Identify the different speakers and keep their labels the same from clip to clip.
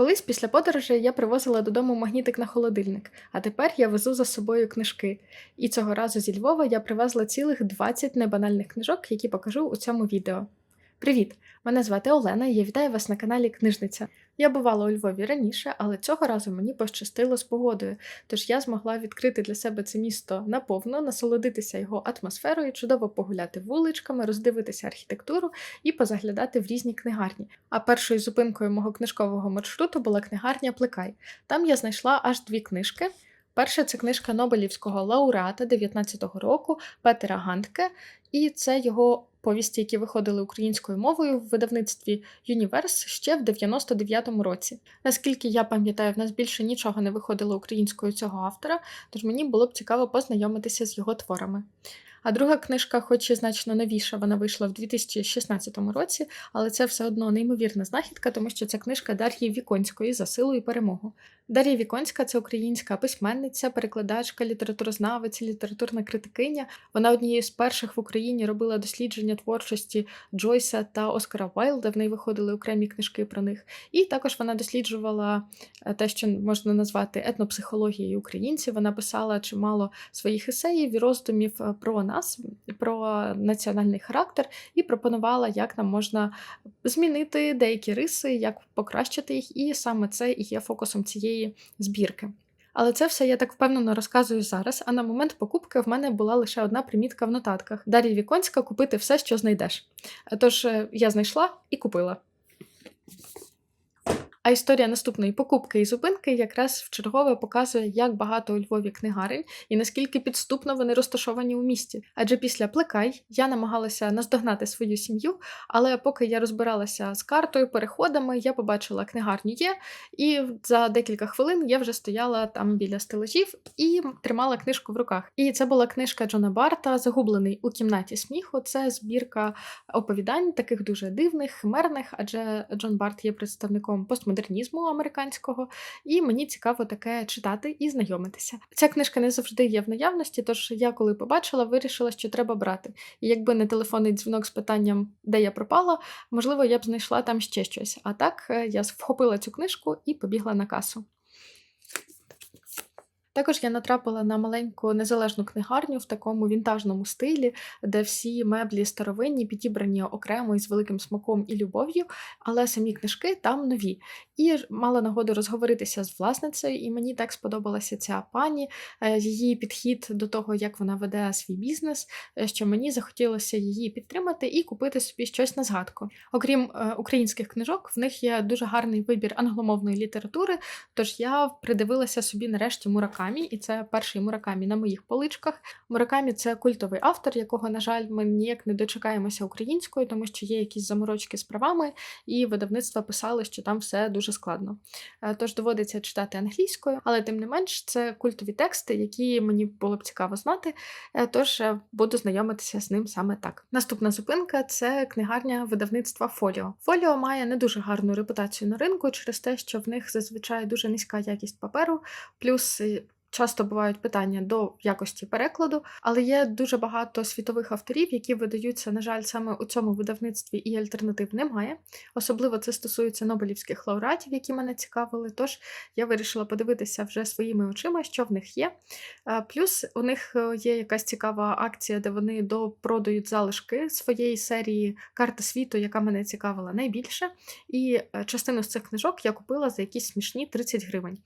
Speaker 1: Колись після подорожі я привозила додому магнітик на холодильник, а тепер я везу за собою книжки. І цього разу зі Львова я привезла цілих 20 небанальних книжок, які покажу у цьому відео. Привіт! Мене звати Олена і я вітаю вас на каналі Книжниця. Я бувала у Львові раніше, але цього разу мені пощастило з погодою, тож я змогла відкрити для себе це місто наповно, насолодитися його атмосферою, чудово погуляти вуличками, роздивитися архітектуру і позаглядати в різні книгарні. А першою зупинкою мого книжкового маршруту була книгарня Плекай. Там я знайшла аж дві книжки. Перша це книжка Нобелівського лауреата 19-го року Петера Гантке, і це його повісті, які виходили українською мовою в видавництві Юніверс ще в 99-му році. Наскільки я пам'ятаю, в нас більше нічого не виходило українською цього автора, тож мені було б цікаво познайомитися з його творами. А друга книжка, хоч і значно новіша, вона вийшла в 2016 році, але це все одно неймовірна знахідка, тому що це книжка Дар'ї Віконської за силу і перемогу. Дар'я Віконська це українська письменниця, перекладачка, літературознавиця, літературна критикиня. Вона однією з перших в Україні робила дослідження творчості Джойса та Оскара Вайлда. В неї виходили окремі книжки про них. І також вона досліджувала е, те, що можна назвати етнопсихологією українців. Вона писала чимало своїх есеїв і роздумів е, про нас, про національний характер, і пропонувала, як нам можна змінити деякі риси, як покращити їх. І саме це і є фокусом цієї збірки. Але це все я так впевнено розказую зараз. А на момент покупки в мене була лише одна примітка в нотатках: Дар'я Віконська купити все, що знайдеш. Тож е, я знайшла і купила. А історія наступної покупки і зупинки якраз вчергове показує, як багато у Львові книгарень і наскільки підступно вони розташовані у місті. Адже після плекай я намагалася наздогнати свою сім'ю, але поки я розбиралася з картою, переходами, я побачила книгарню є, і за декілька хвилин я вже стояла там біля стелажів і тримала книжку в руках. І це була книжка Джона Барта Загублений у кімнаті сміху. Це збірка оповідань, таких дуже дивних, химерних, адже Джон Барт є представником постмодернізму модернізму американського, і мені цікаво таке читати і знайомитися. Ця книжка не завжди є в наявності, тож я, коли побачила, вирішила, що треба брати. І якби не телефонний дзвінок з питанням, де я пропала, можливо, я б знайшла там ще щось. А так е, я вхопила цю книжку і побігла на касу. Також я натрапила на маленьку незалежну книгарню в такому вінтажному стилі, де всі меблі старовинні підібрані окремо із великим смаком і любов'ю, але самі книжки там нові. І мала нагоду розговоритися з власницею, і мені так сподобалася ця пані, е, її підхід до того, як вона веде свій бізнес, е, що мені захотілося її підтримати і купити собі щось на згадку. Окрім е, українських книжок, в них є дуже гарний вибір англомовної літератури, тож я придивилася собі нарешті Муракамі. І це перший Муракамі на моїх поличках. Муракамі це культовий автор, якого, на жаль, ми ніяк не дочекаємося українською, тому що є якісь заморочки з правами, і видавництва писали, що там все дуже складно. Е, тож доводиться читати англійською, але тим не менш це культові тексти, які мені було б цікаво знати. Е, тож е, буду знайомитися з ним саме так. Наступна зупинка це книгарня видавництва Фоліо. Фоліо має не дуже гарну репутацію на ринку через те, що в них зазвичай дуже низька якість паперу, плюс Часто бувають питання до якості перекладу, але є дуже багато світових авторів, які видаються, на жаль, саме у цьому видавництві і альтернатив немає. Особливо це стосується Нобелівських лауреатів, які мене цікавили. Тож я вирішила подивитися вже своїми очима, що в них є. Плюс у них е, є якась цікава акція, де вони допродають залишки своєї серії карти світу, яка мене цікавила найбільше. І е, частину з цих книжок я купила за якісь смішні 30 гривень.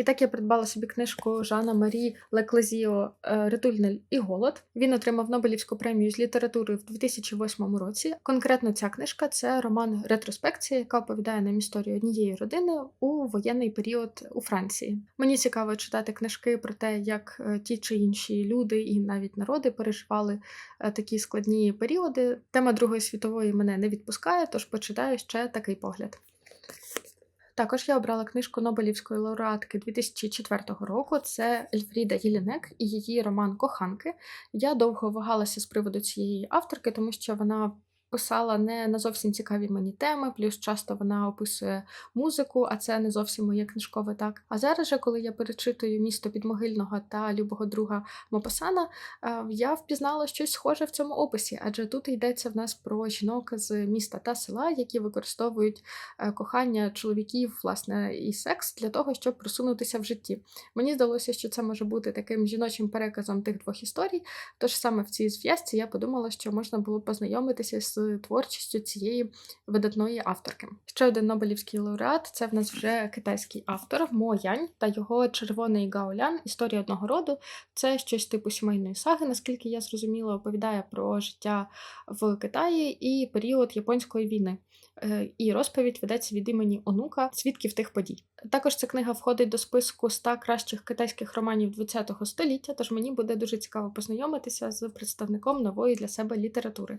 Speaker 1: І так я придбала собі книжку Жана Марі Леклезіо Ритульнель і Голод. Він отримав Нобелівську премію з літератури в 2008 році. Конкретно ця книжка це роман Ретроспекція, яка оповідає нам історію однієї родини у воєнний період у Франції. Мені цікаво читати книжки про те, як е, ті чи інші люди і навіть народи переживали е, такі складні періоди. Тема Другої світової мене не відпускає, тож почитаю ще такий погляд. Також я обрала книжку Нобелівської лауреатки 2004 року. Це Ельфріда Єлінек і її роман Коханки. Я довго вагалася з приводу цієї авторки, тому що вона писала не на зовсім цікаві мені теми, плюс часто вона описує музику, а це не зовсім моє книжкове так. А зараз же, коли я перечитую місто підмогильного та любого друга Мопасана, е, я впізнала щось схоже в цьому описі, адже тут йдеться в нас про жінок з міста та села, які використовують е, кохання чоловіків, власне, і секс для того, щоб просунутися в житті. Мені здалося, що це може бути таким жіночим переказом тих двох історій. Тож саме в цій зв'язці я подумала, що можна було познайомитися з творчістю цієї видатної авторки. Ще один Нобелівський лауреат це в нас вже китайський автор Мо Янь та його червоний гаолян Історія одного роду. Це щось типу сімейної саги, наскільки я зрозуміла, оповідає про життя в Китаї і період японської війни. Е, І розповідь ведеться від імені онука свідків тих подій. Також ця книга входить до списку ста кращих китайських романів ХХ століття, тож мені буде дуже цікаво познайомитися з представником нової для себе літератури.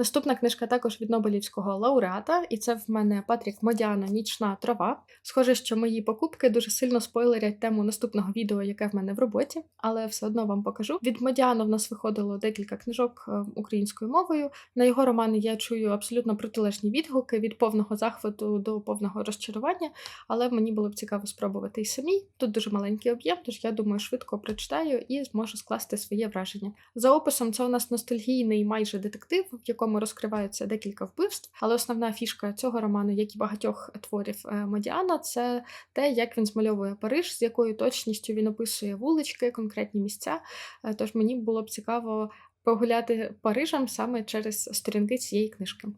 Speaker 1: Наступна книжка також від Нобелівського лауреата, і це в мене Патрік Модіано Нічна трава. Схоже, що мої покупки дуже сильно спойлерять тему наступного відео, яке в мене в роботі, але все одно вам покажу. Від Модіано в нас виходило декілька книжок е, українською мовою. На його романи я чую абсолютно протилежні відгуки від повного захвату до повного розчарування, але мені було б цікаво спробувати і самі. Тут дуже маленький об'єм, тож я думаю, швидко прочитаю і зможу скласти своє враження. За описом, це у нас ностальгійний майже детектив, в якому розкриваються декілька вбивств, але основна фішка цього роману, як і багатьох творів Мадіана, Модіана, це те, як він змальовує Париж, з якою точністю він описує вулички, конкретні місця. Е, Тож мені було б цікаво погуляти Парижем саме через сторінки цієї книжки.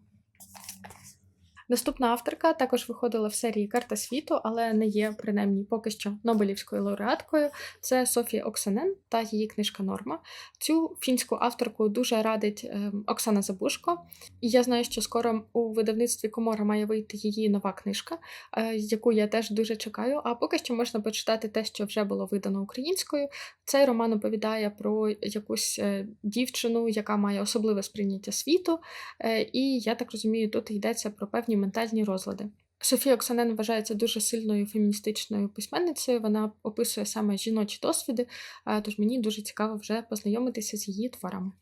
Speaker 1: Наступна авторка також виходила в серії Карта світу, але не є принаймні поки що Нобелівською лауреаткою. Це Софія Оксанен та її книжка Норма. Цю фінську авторку дуже радить е, Оксана Забушко, і я знаю, що скоро у видавництві Комора має вийти її нова книжка, е, яку я теж дуже чекаю. А поки що можна почитати те, що вже було видано українською. Цей роман оповідає про якусь е, дівчину, яка має особливе сприйняття світу. Е, І я так розумію, тут йдеться про певні ментальні розлади. Софія Оксанен вважається дуже сильною феміністичною письменницею. Вона описує саме жіночі досвіди, тож мені дуже цікаво вже познайомитися з її творами.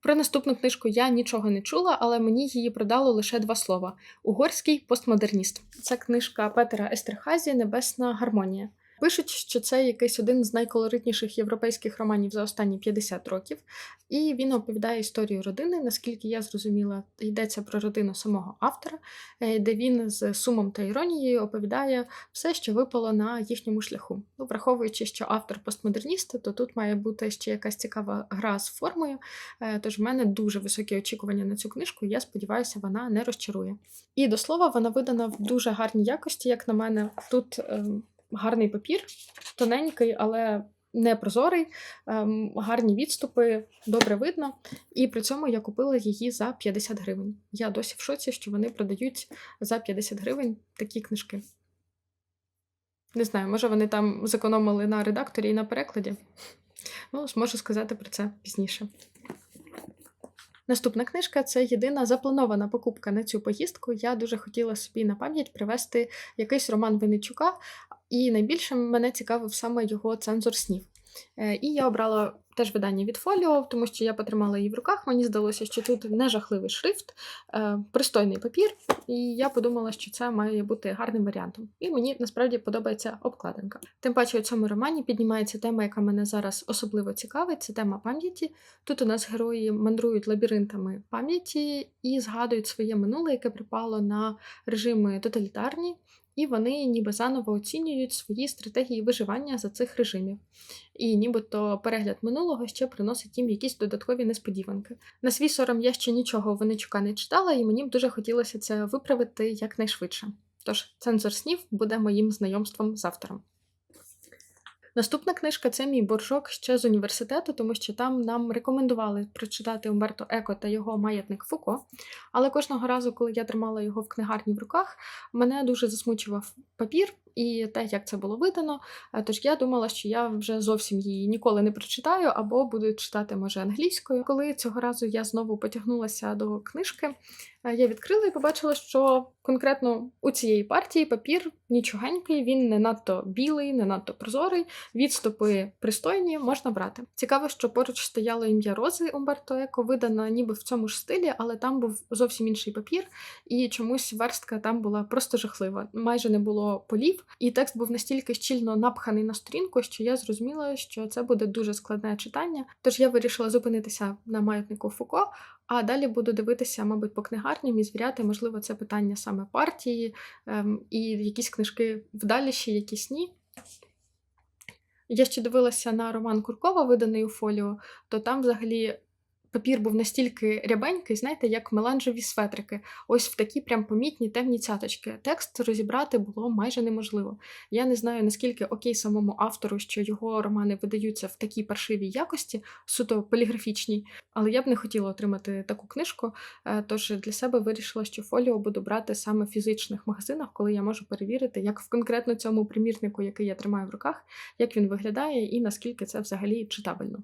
Speaker 1: Про наступну книжку я нічого не чула, але мені її продало лише два слова: угорський постмодерніст. Це книжка Петера Естерхазі Небесна гармонія. Пишуть, що це якийсь один з найколоритніших європейських романів за останні 50 років, і він оповідає історію родини. Наскільки я зрозуміла, йдеться про родину самого автора, е, де він з сумом та іронією оповідає все, що випало на їхньому шляху. Ну, враховуючи, що автор постмодерніст, то тут має бути ще якась цікава гра з формою. Е, Тож в мене дуже високі очікування на цю книжку. Я сподіваюся, вона не розчарує. І до слова, вона видана в дуже гарній якості, як на мене. Тут ем, гарний папір, тоненький, але не прозорий, ем, гарні відступи, добре видно. І при цьому я купила її за 50 гривень. Я досі в шоці, що вони продають за 50 гривень такі книжки. Не знаю, може вони там зекономили на редакторі і на перекладі. Ну, зможу сказати про це пізніше. Наступна книжка це єдина запланована покупка на цю поїздку. Я дуже хотіла собі на пам'ять привезти якийсь роман Винничука, і найбільше мене цікавив саме його цензор снів. Е, І я обрала теж видання від Фоліо, тому що я потримала її в руках. Мені здалося, що тут не жахливий шрифт, е, пристойний папір, і я подумала, що це має бути гарним варіантом. І мені насправді подобається обкладинка. Тим паче у цьому романі піднімається тема, яка мене зараз особливо цікавить. Це тема пам'яті. Тут у нас герої мандрують лабіринтами пам'яті і згадують своє минуле, яке припало на режими тоталітарні. І вони ніби заново оцінюють свої стратегії виживання за цих режимів. І нібито перегляд минулого ще приносить їм якісь додаткові несподіванки. На свій сором я ще нічого Винничука не читала, і мені б дуже хотілося це виправити якнайшвидше. Тож цензор снів буде моїм знайомством з автором. Наступна книжка це мій боржок ще з університету, тому що там нам рекомендували прочитати Умберто Еко та його маятник Фуко. Але кожного разу, коли я тримала його в книгарні в руках, мене дуже засмучував папір, і те, як це було видано. Е, Тож я думала, що я вже зовсім її ніколи не прочитаю, або буду читати, може, англійською. Коли цього разу я знову потягнулася до книжки, е, я відкрила і побачила, що конкретно у цієї партії папір нічогенький, він не надто білий, не надто прозорий, відступи пристойні, можна брати. Цікаво, що поруч стояло ім'я Рози Умберто Еко, видана ніби в цьому ж стилі, але там був зовсім інший папір, і чомусь верстка там була просто жахлива. Майже не було полів, і текст був настільки щільно напханий на сторінку, що я зрозуміла, що це буде дуже складне читання. Тож я вирішила зупинитися на маятнику Фуко, а далі буду дивитися, мабуть, по книгарням і звіряти, можливо, це питання саме партії, ем, і якісь книжки вдаліші, якісь ні. Я ще дивилася на роман Куркова, виданий у фоліо, то там взагалі папір був настільки рябенький, знаєте, як меланжеві светрики. Ось в такі прям помітні темні цяточки. Текст розібрати було майже неможливо. Я не знаю, наскільки окей самому автору, що його романи видаються в такій паршивій якості, суто поліграфічній, але я б не хотіла отримати таку книжку. е, Тож для себе вирішила, що фоліо буду брати саме в фізичних магазинах, коли я можу перевірити, як в конкретно цьому примірнику, який я тримаю в руках, як він виглядає і наскільки це взагалі читабельно.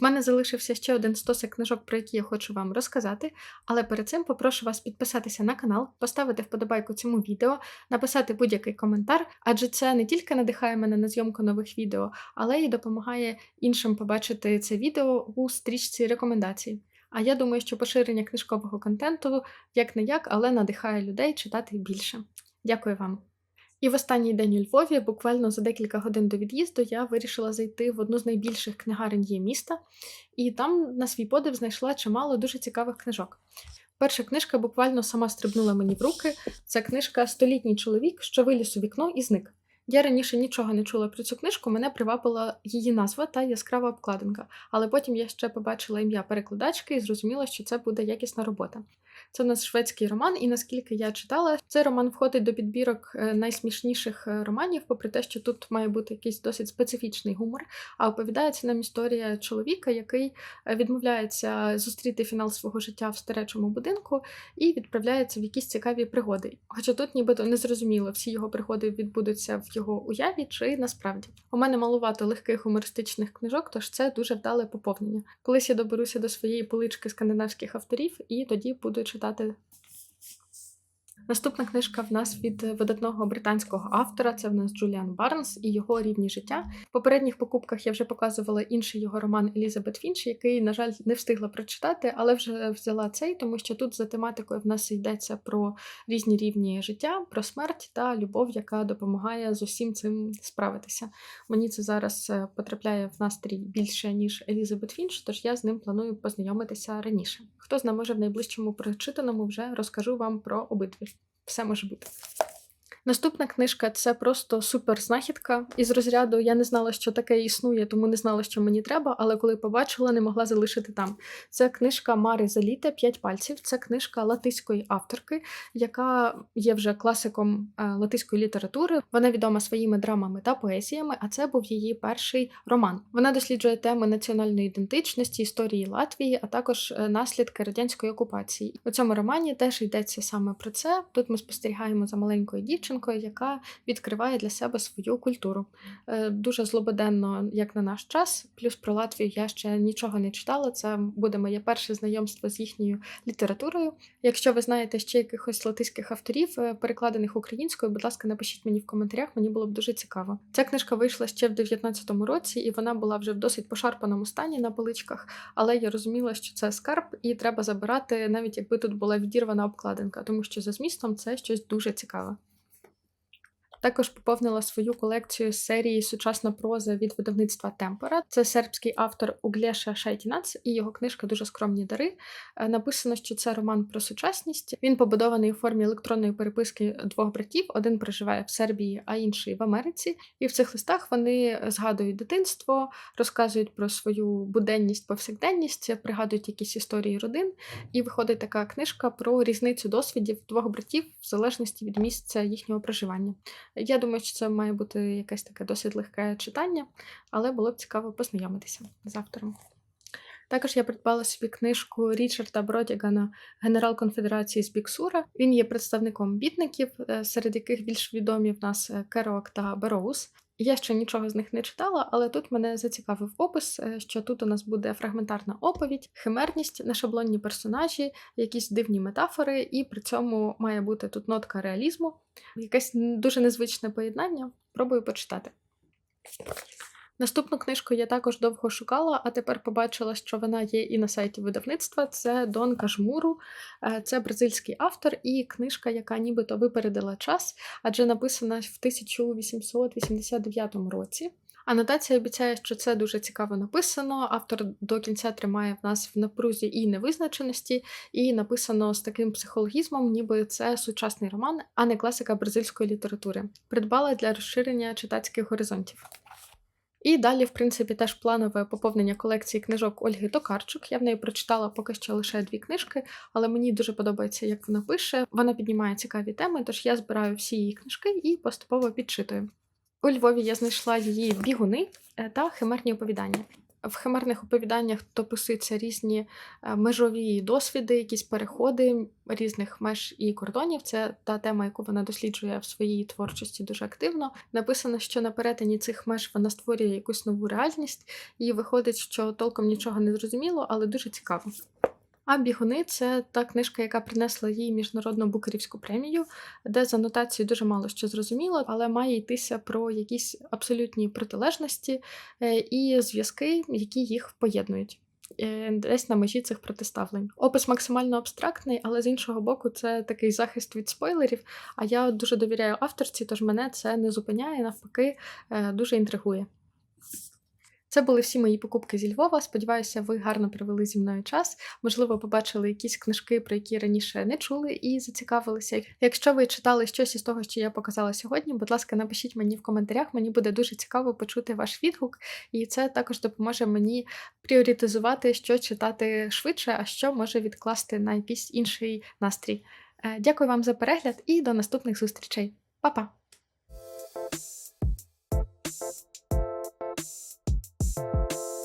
Speaker 1: В мене залишився ще один стосик книжок, про які я хочу вам розказати, але перед цим попрошу вас підписатися на канал, поставити вподобайку цьому відео, написати будь-який коментар, адже це не тільки надихає мене на зйомку нових відео, але й допомагає іншим побачити це відео у стрічці рекомендацій. А я думаю, що поширення книжкового контенту як не як, але надихає людей читати більше. Дякую вам! І в останній день у Львові, буквально за декілька годин до від'їзду, я вирішила зайти в одну з найбільших книгарень є міста, і там на свій подив знайшла чимало дуже цікавих книжок. Перша книжка буквально сама стрибнула мені в руки. Це книжка Столітній чоловік, що виліз у вікно і зник. Я раніше нічого не чула про цю книжку, мене привабила її назва та яскрава обкладинка, але потім я ще побачила ім'я перекладачки і зрозуміла, що це буде якісна робота. Це у нас шведський роман, і наскільки я читала, цей роман входить до підбірок е, найсмішніших е, романів, попри те, що тут має бути якийсь досить специфічний гумор. А оповідається нам історія чоловіка, який е, відмовляється зустріти фінал свого життя в старечому будинку і відправляється в якісь цікаві пригоди. Хоча тут нібито не зрозуміло, всі його пригоди відбудуться в його уяві чи насправді. У мене малувато легких гумористичних книжок, тож це дуже вдале поповнення. Колись я доберуся до своєї полички скандинавських авторів, і тоді буду читати Наступна книжка в нас від видатного британського автора. Це в нас Джуліан Барнс і його рівні життя. В попередніх покупках я вже показувала інший його роман Елізабет Фінч, який, на жаль, не встигла прочитати, але вже взяла цей, тому що тут за тематикою в нас йдеться про різні рівні життя, про смерть та любов, яка допомагає з усім цим справитися. Мені це зараз е, потрапляє в настрій більше ніж Елізабет Фінч, тож я з ним планую познайомитися раніше. Хто знає, може в найближчому прочитаному вже розкажу вам про обидві. Все може бути. Наступна книжка це просто супер знахідка. Із розряду я не знала, що таке існує, тому не знала, що мені треба, але коли побачила, не могла залишити там. Це книжка Мари Заліте П'ять пальців. Це книжка латиської авторки, яка є вже класиком е, латиської літератури. Вона відома своїми драмами та поезіями, а це був її перший роман. Вона досліджує теми національної ідентичності, історії Латвії, а також е, наслідки радянської окупації. У цьому романі теж йдеться саме про це. Тут ми спостерігаємо за маленькою дівчинкою, яка відкриває для себе свою культуру. Е, Дуже злободенно, як на наш час. Плюс про Латвію я ще нічого не читала. Це буде моє перше знайомство з їхньою літературою. Якщо ви знаєте ще якихось латиських авторів, е, перекладених українською, будь ласка, напишіть мені в коментарях, мені було б дуже цікаво. Ця книжка вийшла ще в 19-му році, і вона була вже в досить пошарпаному стані на поличках, але я розуміла, що це скарб, і треба забирати, навіть якби тут була відірвана обкладинка, тому що за змістом це щось дуже цікаве. Також поповнила свою колекцію з серії Сучасна проза від видавництва Темпора. Це сербський автор Углєша Шайтінац і його книжка Дуже скромні дари. Е, Написано, що це роман про сучасність. Він побудований у формі електронної переписки двох братів. Один проживає в Сербії, а інший в Америці. І в цих листах вони згадують дитинство, розказують про свою буденність, повсякденність, пригадують якісь історії родин. І виходить така книжка про різницю досвідів двох братів в залежності від місця їхнього проживання. Я думаю, що це має бути якесь таке досить легке читання, але було б цікаво познайомитися з автором. Також я придбала собі книжку Річарда Бродігана Генерал Конфедерації з Біксура. Він є представником бітників, е, серед яких більш відомі в нас е, Керок та Бероуз. Я ще нічого з них не читала, але тут мене зацікавив опис, е, що тут у нас буде фрагментарна оповідь, химерність, нешаблонні персонажі, якісь дивні метафори, і при цьому має бути тут нотка реалізму, якесь дуже незвичне поєднання. Пробую почитати. Наступну книжку я також довго шукала, а тепер побачила, що вона є і на сайті видавництва. Це Дон Кажмуру, Е, це бразильський автор, і книжка, яка нібито випередила час, адже написана в 1889 році. Анотація обіцяє, що це дуже цікаво написано. Автор до кінця тримає в нас в напрузі і невизначеності, і написано з таким психологізмом, ніби це сучасний роман, а не класика бразильської літератури. Придбала для розширення читацьких горизонтів. І далі, в принципі, теж планове поповнення колекції книжок Ольги Токарчук. Я в неї прочитала поки що лише дві книжки, але мені дуже подобається, як вона пише. Вона піднімає цікаві теми, тож я збираю всі її книжки і поступово підчитую. У Львові я знайшла її бігуни е, та химерні оповідання. В химерних оповіданнях дописуються різні е, межові досвіди, якісь переходи різних меж і кордонів. Це та тема, яку вона досліджує в своїй творчості дуже активно. Написано, що на перетині цих меж вона створює якусь нову реальність, і виходить, що толком нічого не зрозуміло, але дуже цікаво. А бігуни це та книжка, яка принесла їй міжнародну букерівську премію, де з анотацією дуже мало що зрозуміло, але має йтися про якісь абсолютні протилежності е, і зв'язки, які їх поєднують. е, Десь на межі цих протиставлень. Опис максимально абстрактний, але з іншого боку, це такий захист від спойлерів. А я дуже довіряю авторці, тож мене це не зупиняє, навпаки, е, дуже інтригує. Це були всі мої покупки зі Львова. Сподіваюся, ви гарно провели зі мною час. Можливо, побачили якісь книжки, про які раніше не чули, і зацікавилися. Якщо ви читали щось із того, що я показала сьогодні, будь ласка, напишіть мені в коментарях. Мені буде дуже цікаво почути ваш відгук, і це також допоможе мені пріоритизувати, що читати швидше, а що може відкласти на якийсь інший настрій. Е, Дякую вам за перегляд і до наступних зустрічей. Па-па!